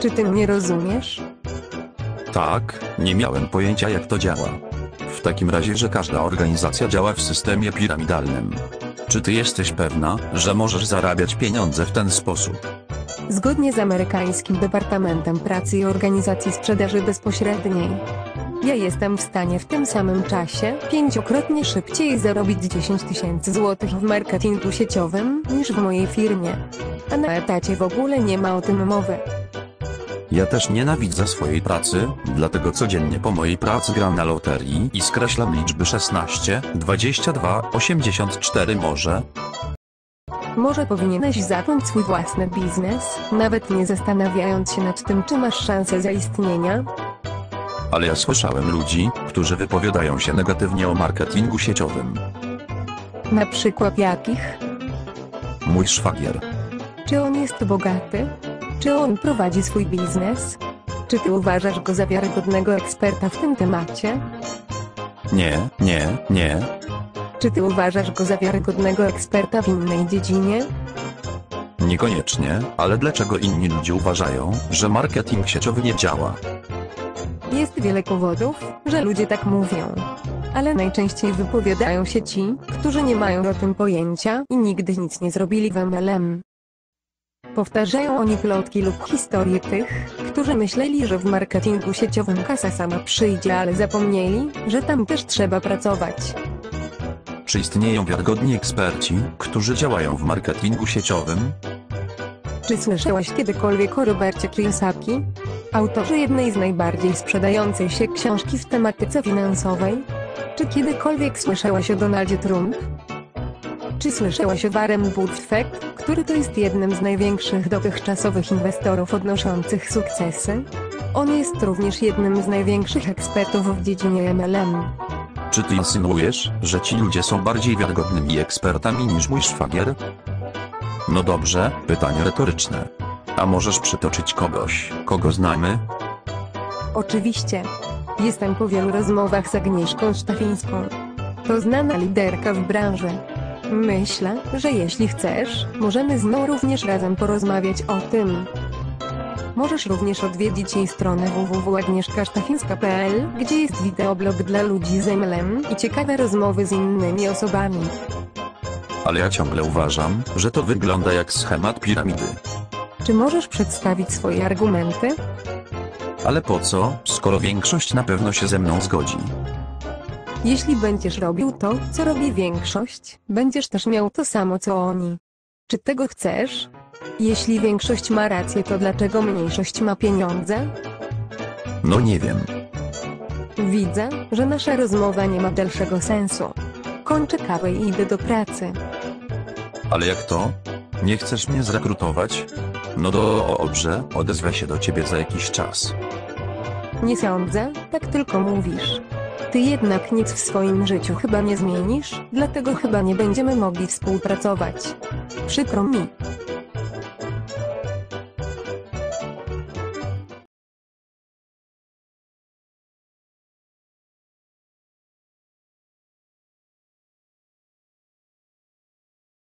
Czy ty mnie rozumiesz? Tak, nie miałem pojęcia jak to działa. W takim razie, że każda organizacja działa w systemie piramidalnym. Czy ty jesteś pewna, że możesz zarabiać pieniądze w ten sposób? Zgodnie z amerykańskim Departamentem Pracy i Organizacji Sprzedaży Bezpośredniej. Ja jestem w stanie w tym samym czasie pięciokrotnie szybciej zarobić 10 tysięcy złotych w marketingu sieciowym niż w mojej firmie. A na etacie w ogóle nie ma o tym mowy. Ja też nienawidzę swojej pracy, dlatego codziennie po mojej pracy gram na loterii i skreślam liczby 16, 22, 84 może. Może powinieneś zacząć swój własny biznes, nawet nie zastanawiając się nad tym, czy masz szansę zaistnienia? Ale ja słyszałem ludzi, którzy wypowiadają się negatywnie o marketingu sieciowym. Na przykład jakich? Mój szwagier. Czy on jest bogaty? Czy on prowadzi swój biznes? Czy ty uważasz go za wiarygodnego eksperta w tym temacie? Nie, nie, nie. Czy ty uważasz go za wiarygodnego eksperta w innej dziedzinie? Niekoniecznie, ale dlaczego inni ludzie uważają, że marketing sieciowy nie działa? Jest wiele powodów, że ludzie tak mówią. Ale najczęściej wypowiadają się ci, którzy nie mają o tym pojęcia i nigdy nic nie zrobili w MLM. Powtarzają oni plotki lub historie tych, którzy myśleli, że w marketingu sieciowym kasa sama przyjdzie, ale zapomnieli, że tam też trzeba pracować. Czy istnieją wiarygodni eksperci, którzy działają w marketingu sieciowym? Czy słyszałaś kiedykolwiek o Robercie Kiyosaki? Autorze jednej z najbardziej sprzedającej się książki w tematyce finansowej? Czy kiedykolwiek słyszałaś o Donaldzie Trump? Czy słyszałaś o Warren Buffett, który to jest jednym z największych dotychczasowych inwestorów odnoszących sukcesy? On jest również jednym z największych ekspertów w dziedzinie MLM. Czy ty insynuujesz, że ci ludzie są bardziej wiarygodnymi ekspertami niż mój szwagier? No dobrze, pytanie retoryczne. A możesz przytoczyć kogoś, kogo znamy? Oczywiście. Jestem po wielu rozmowach z Agnieszką Sztafińską. To znana liderka w branży. Myślę, że jeśli chcesz, możemy z nią również razem porozmawiać o tym. Możesz również odwiedzić jej stronę www.agnieszkasztafińska.pl, gdzie jest wideoblog dla ludzi z MLM i ciekawe rozmowy z innymi osobami. Ale ja ciągle uważam, że to wygląda jak schemat piramidy. Czy możesz przedstawić swoje argumenty? Ale po co, skoro większość na pewno się ze mną zgodzi? Jeśli będziesz robił to, co robi większość, będziesz też miał to samo co oni. Czy tego chcesz? Jeśli większość ma rację, to dlaczego mniejszość ma pieniądze? No nie wiem. Widzę, że nasza rozmowa nie ma dalszego sensu. Kończę kawę i idę do pracy. Ale jak to? Nie chcesz mnie zrekrutować? No dobrze, odezwę się do ciebie za jakiś czas. Nie sądzę, tak tylko mówisz. Ty jednak nic w swoim życiu chyba nie zmienisz, dlatego chyba nie będziemy mogli współpracować. Przykro mi.